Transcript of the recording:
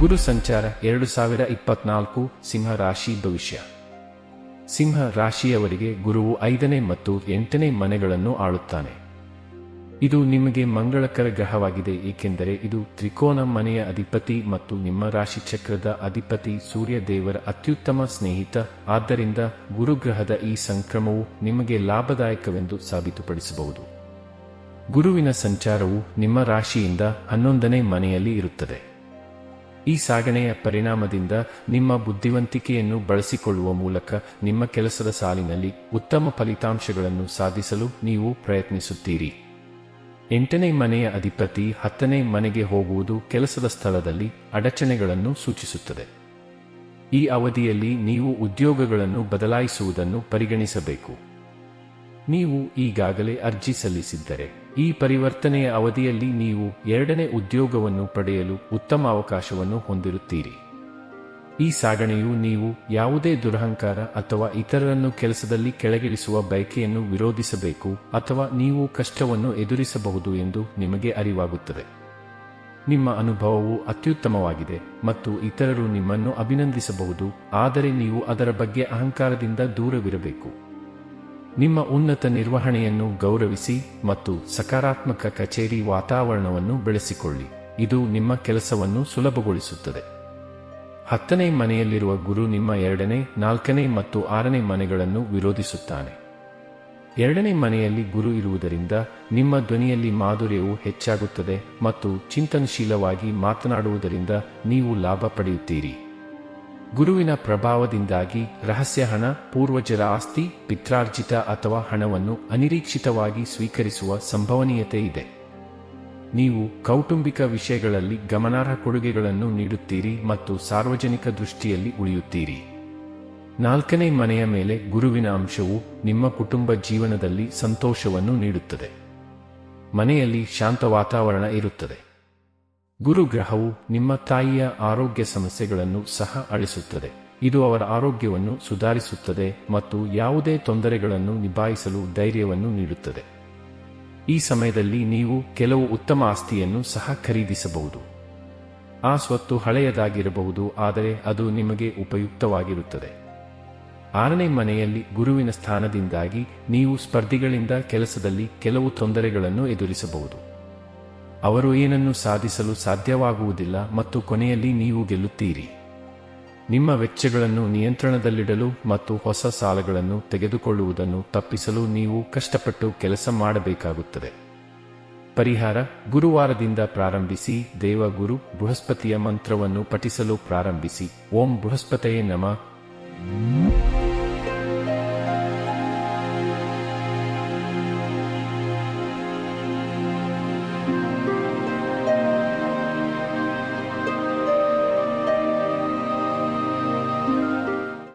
ಗುರು ಸಂಚಾರ ಎರಡು ಸಾವಿರ ಇಪ್ಪತ್ನಾಲ್ಕು ಸಿಂಹ ರಾಶಿ ಭವಿಷ್ಯ. ಸಿಂಹ ರಾಶಿಯವರಿಗೆ ಗುರುವು ಐದನೇ ಮತ್ತು ಎಂಟನೇ ಮನೆಗಳನ್ನು ಆಳುತ್ತಾನೆ. ಇದು ನಿಮಗೆ ಮಂಗಳಕರ ಗ್ರಹವಾಗಿದೆ, ಏಕೆಂದರೆ ಇದು ತ್ರಿಕೋನ ಮನೆಯ ಅಧಿಪತಿ ಮತ್ತು ನಿಮ್ಮ ರಾಶಿ ಚಕ್ರದ ಅಧಿಪತಿ ಸೂರ್ಯ ದೇವರ ಅತ್ಯುತ್ತಮ ಸ್ನೇಹಿತ. ಆದ್ದರಿಂದ ಗುರುಗ್ರಹದ ಈ ಸಂಕ್ರಮವು ನಿಮಗೆ ಲಾಭದಾಯಕವೆಂದು ಸಾಬೀತುಪಡಿಸಬಹುದು. ಗುರುವಿನ ಸಂಚಾರವು ನಿಮ್ಮ ರಾಶಿಯಿಂದ ಹನ್ನೊಂದನೇ ಮನೆಯಲ್ಲಿ ಇರುತ್ತದೆ. ಈ ಸಾಗಣೆಯ ಪರಿಣಾಮದಿಂದ ನಿಮ್ಮ ಬುದ್ಧಿವಂತಿಕೆಯನ್ನು ಬಳಸಿಕೊಳ್ಳುವ ಮೂಲಕ ನಿಮ್ಮ ಕೆಲಸದ ಸಾಲಿನಲ್ಲಿ ಉತ್ತಮ ಫಲಿತಾಂಶಗಳನ್ನು ಸಾಧಿಸಲು ನೀವು ಪ್ರಯತ್ನಿಸುತ್ತೀರಿ. ಎಂಟನೇ ಮನೆಯ ಅಧಿಪತಿ ಹತ್ತನೇ ಮನೆಗೆ ಹೋಗುವುದು ಕೆಲಸದ ಸ್ಥಳದಲ್ಲಿ ಅಡಚಣೆಗಳನ್ನು ಸೂಚಿಸುತ್ತದೆ. ಈ ಅವಧಿಯಲ್ಲಿ ನೀವು ಉದ್ಯೋಗಗಳನ್ನು ಬದಲಾಯಿಸುವುದನ್ನು ಪರಿಗಣಿಸಬೇಕು. ನೀವು ಈಗಾಗಲೇ ಅರ್ಜಿ ಸಲ್ಲಿಸಿದ್ದರೆ. ಈ ಪರಿವರ್ತನೆಯ ಅವಧಿಯಲ್ಲಿ ನೀವು ಎರಡನೇ ಉದ್ಯೋಗವನ್ನು ಪಡೆಯಲು ಉತ್ತಮ ಅವಕಾಶವನ್ನು ಹೊಂದಿರುತ್ತೀರಿ. ಈ ಸಾಗಣೆಯು ನೀವು ಯಾವುದೇ ದುರಹಂಕಾರ ಅಥವಾ ಇತರರನ್ನು ಕೆಲಸದಲ್ಲಿ ಕೆಳಗಿಳಿಸುವ ಬಯಕೆಯನ್ನು ವಿರೋಧಿಸಬೇಕು ಅಥವಾ ನೀವು ಕಷ್ಟವನ್ನು ಎದುರಿಸಬಹುದು ಎಂದು ನಿಮಗೆ ಅರಿವಾಗುತ್ತದೆ. ನಿಮ್ಮ ಅನುಭವವು ಅತ್ಯುತ್ತಮವಾಗಿದೆ ಮತ್ತು ಇತರರು ನಿಮ್ಮನ್ನು ಅಭಿನಂದಿಸಬಹುದು, ಆದರೆ ನೀವು ಅದರ ಬಗ್ಗೆ ಅಹಂಕಾರದಿಂದ ದೂರವಿರಬೇಕು. ನಿಮ್ಮ ಉನ್ನತ ನಿರ್ವಹಣೆಯನ್ನು ಗೌರವಿಸಿ ಮತ್ತು ಸಕಾರಾತ್ಮಕ ಕಚೇರಿ ವಾತಾವರಣವನ್ನು ಬೆಳೆಸಿಕೊಳ್ಳಿ. ಇದು ನಿಮ್ಮ ಕೆಲಸವನ್ನು ಸುಲಭಗೊಳಿಸುತ್ತದೆ. ಹತ್ತನೇ ಮನೆಯಲ್ಲಿರುವ ಗುರು ನಿಮ್ಮ ಎರಡನೇ, ನಾಲ್ಕನೇ ಮತ್ತು ಆರನೇ ಮನೆಗಳನ್ನು ವಿರೋಧಿಸುತ್ತಾನೆ. ಎರಡನೇ ಮನೆಯಲ್ಲಿ ಗುರು ಇರುವುದರಿಂದ ನಿಮ್ಮ ಧ್ವನಿಯಲ್ಲಿ ಮಾಧುರ್ಯವು ಹೆಚ್ಚಾಗುತ್ತದೆ ಮತ್ತು ಚಿಂತನಶೀಲವಾಗಿ ಮಾತನಾಡುವುದರಿಂದ ನೀವು ಲಾಭ ಪಡೆಯುತ್ತೀರಿ. ಗುರುವಿನ ಪ್ರಭಾವದಿಂದಾಗಿ ರಹಸ್ಯ ಹಣ, ಪೂರ್ವಜರ ಆಸ್ತಿ, ಪಿತ್ರಾರ್ಜಿತ ಅಥವಾ ಹಣವನ್ನು ಅನಿರೀಕ್ಷಿತವಾಗಿ ಸ್ವೀಕರಿಸುವ ಸಂಭವನೀಯತೆ ಇದೆ. ನೀವು ಕೌಟುಂಬಿಕ ವಿಷಯಗಳಲ್ಲಿ ಗಮನಾರ್ಹ ಕೊಡುಗೆಗಳನ್ನು ನೀಡುತ್ತೀರಿ ಮತ್ತು ಸಾರ್ವಜನಿಕ ದೃಷ್ಟಿಯಲ್ಲಿ ಉಳಿಯುತ್ತೀರಿ. ನಾಲ್ಕನೇ ಮನೆಯ ಮೇಲೆ ಗುರುವಿನ ಅಂಶವು ನಿಮ್ಮ ಕುಟುಂಬ ಜೀವನದಲ್ಲಿ ಸಂತೋಷವನ್ನು ನೀಡುತ್ತದೆ. ಮನೆಯಲ್ಲಿ ಶಾಂತ ವಾತಾವರಣ ಇರುತ್ತದೆ. ಗುರು ಗ್ರಹವು ನಿಮ್ಮ ತಾಯಿಯ ಆರೋಗ್ಯ ಸಮಸ್ಯೆಗಳನ್ನು ಸಹ ಅಳಿಸುತ್ತದೆ. ಇದು ಅವರ ಆರೋಗ್ಯವನ್ನು ಸುಧಾರಿಸುತ್ತದೆ ಮತ್ತು ಯಾವುದೇ ತೊಂದರೆಗಳನ್ನು ನಿಭಾಯಿಸಲು ಧೈರ್ಯವನ್ನು ನೀಡುತ್ತದೆ. ಈ ಸಮಯದಲ್ಲಿ ನೀವು ಕೆಲವು ಉತ್ತಮ ಆಸ್ತಿಯನ್ನು ಸಹ ಖರೀದಿಸಬಹುದು. ಆ ಸ್ವತ್ತು ಹಳೆಯದಾಗಿರಬಹುದು, ಆದರೆ ಅದು ನಿಮಗೆ ಉಪಯುಕ್ತವಾಗಿರುತ್ತದೆ. ಆರನೇ ಮನೆಯಲ್ಲಿ ಗುರುವಿನ ಸ್ಥಾನದಿಂದಾಗಿ ನೀವು ಸ್ಪರ್ಧಿಗಳಿಂದ ಕೆಲಸದಲ್ಲಿ ಕೆಲವು ತೊಂದರೆಗಳನ್ನು ಎದುರಿಸಬಹುದು. ಅವರು ಏನನ್ನು ಸಾಧಿಸಲು ಸಾಧ್ಯವಾಗುವುದಿಲ್ಲ ಮತ್ತು ಕೊನೆಯಲ್ಲಿ ನೀವು ಗೆಲ್ಲುತ್ತೀರಿ. ನಿಮ್ಮ ವೆಚ್ಚಗಳನ್ನು ನಿಯಂತ್ರಣದಲ್ಲಿಡಲು ಮತ್ತು ಹೊಸ ಸಾಲಗಳನ್ನು ತೆಗೆದುಕೊಳ್ಳುವುದನ್ನು ತಪ್ಪಿಸಲು ನೀವು ಕಷ್ಟಪಟ್ಟು ಕೆಲಸ ಮಾಡಬೇಕಾಗುತ್ತದೆ. ಪರಿಹಾರ, ಗುರುವಾರದಿಂದ ಪ್ರಾರಂಭಿಸಿ, ದೇವಗುರು, ಬೃಹಸ್ಪತಿಯ ಮಂತ್ರವನ್ನು ಪಠಿಸಲು ಪ್ರಾರಂಭಿಸಿ. ಓಂ ಬೃಹಸ್ಪತಿಯೇ ನಮ.